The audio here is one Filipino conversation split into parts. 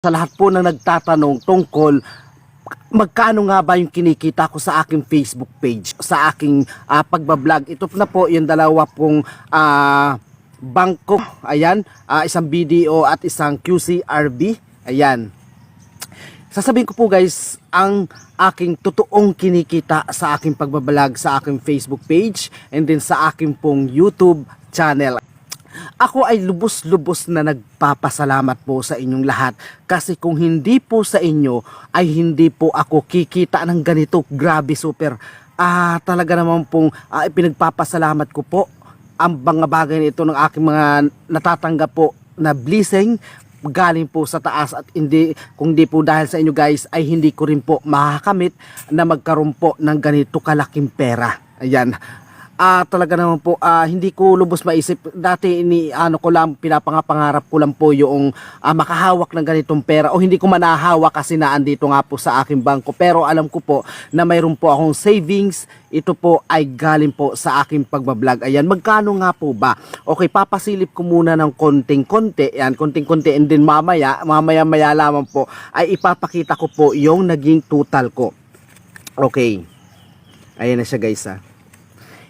sa lahat po na nagtatanong tungkol magkano nga ba yung kinikita ko sa aking Facebook page, sa aking ah, pagbablog. Ito na po yung dalawa pong ah, bangko. Ayan, ah, isang BDO at isang QCRB. Ayan. Sasabihin ko po guys, ang aking totoong kinikita sa aking pagbablog sa aking Facebook page and then sa aking pong YouTube channel. Ako ay lubos-lubos na nagpapasalamat po sa inyong lahat kasi kung hindi po sa inyo ay hindi po ako kikita ng ganito. Grabe super. Ah, talaga naman pong ah, pinagpapasalamat ko po ang mga bagay nito ng aking mga natatanggap po na blessing galing po sa taas at hindi kung di po dahil sa inyo guys ay hindi ko rin po makakamit na magkaroon po ng ganito kalaking pera. Ayan. Ah, talaga naman po ah, hindi ko lubos maisip. Dati ni ano ko lang pinapangapangarap ko lang po yung ah, makahawak ng ganitong pera o hindi ko manahawak kasi naandito nga po sa aking bangko. Pero alam ko po na mayroon po akong savings. Ito po ay galing po sa aking pagbablog. Ayan magkano nga po ba? Okay papasilip ko muna ng konting-konti yan konting-konti and then mamaya mamaya maya lamang po ay ipapakita ko po yung naging total ko. Okay. Ayan na siya guys ha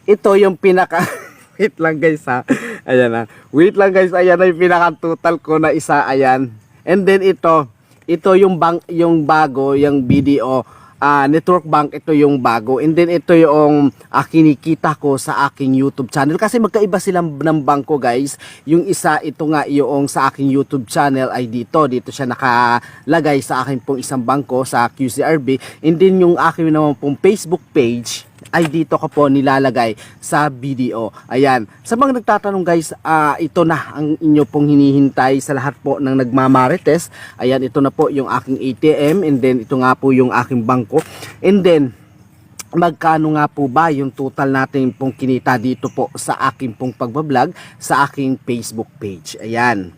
ito yung pinaka wait lang guys ha. Ayan na wait lang guys. Ayan na yung pinaka total ko na isa. Ayan. And then ito. Ito yung bank yung bago yung BDO ah, network bank ito yung bago. And then ito yung ah, kinikita ko sa aking YouTube channel. Kasi magkaiba silang ng bangko guys. Yung isa ito nga yung sa aking YouTube channel ay dito. Dito siya nakalagay sa aking pong isang bangko sa QCRB and then yung aking naman pong Facebook page ay dito ko po nilalagay sa video. Ayan. Sa mga nagtatanong guys, ah, ito na ang inyo pong hinihintay sa lahat po ng nagmamarites. Ayan, ito na po yung aking ATM and then ito nga po yung aking bangko. And then, magkano nga po ba yung total natin pong kinita dito po sa aking pong pagbablog sa aking Facebook page. Ayan.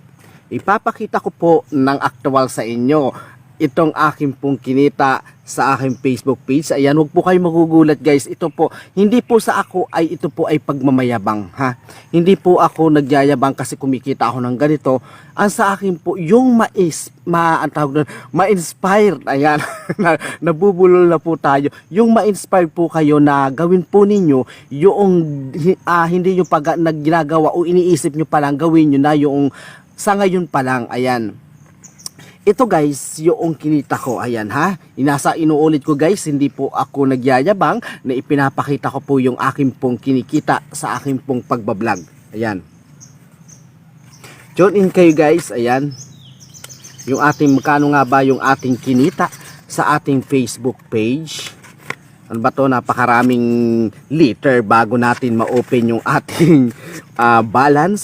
Ipapakita ko po ng actual sa inyo itong aking pong kinita sa aking Facebook page. Ayan, huwag po kayo magugulat guys. Ito po, hindi po sa ako ay ito po ay pagmamayabang ha. Hindi po ako nagyayabang kasi kumikita ako ng ganito. Ang sa akin po, yung mais, ma, ang doon, ma-inspired. Ayan, na, nabubulol na po tayo. Yung ma-inspire po kayo na gawin po ninyo yung ah, hindi nyo pag nagginagawa o iniisip nyo pa lang gawin nyo na yung sa ngayon pa lang. Ayan. Ito guys, yung kinita ko, ayan ha. Inasa inuulit ko guys, hindi po ako nagyayabang na ipinapakita ko po yung aking pong kinikita sa aking pong pagbablog. Ayan. Tune in kayo guys, ayan. Yung ating, magkano nga ba yung ating kinita sa ating Facebook page. Ano ba to? Napakaraming liter bago natin ma-open yung ating ah, balance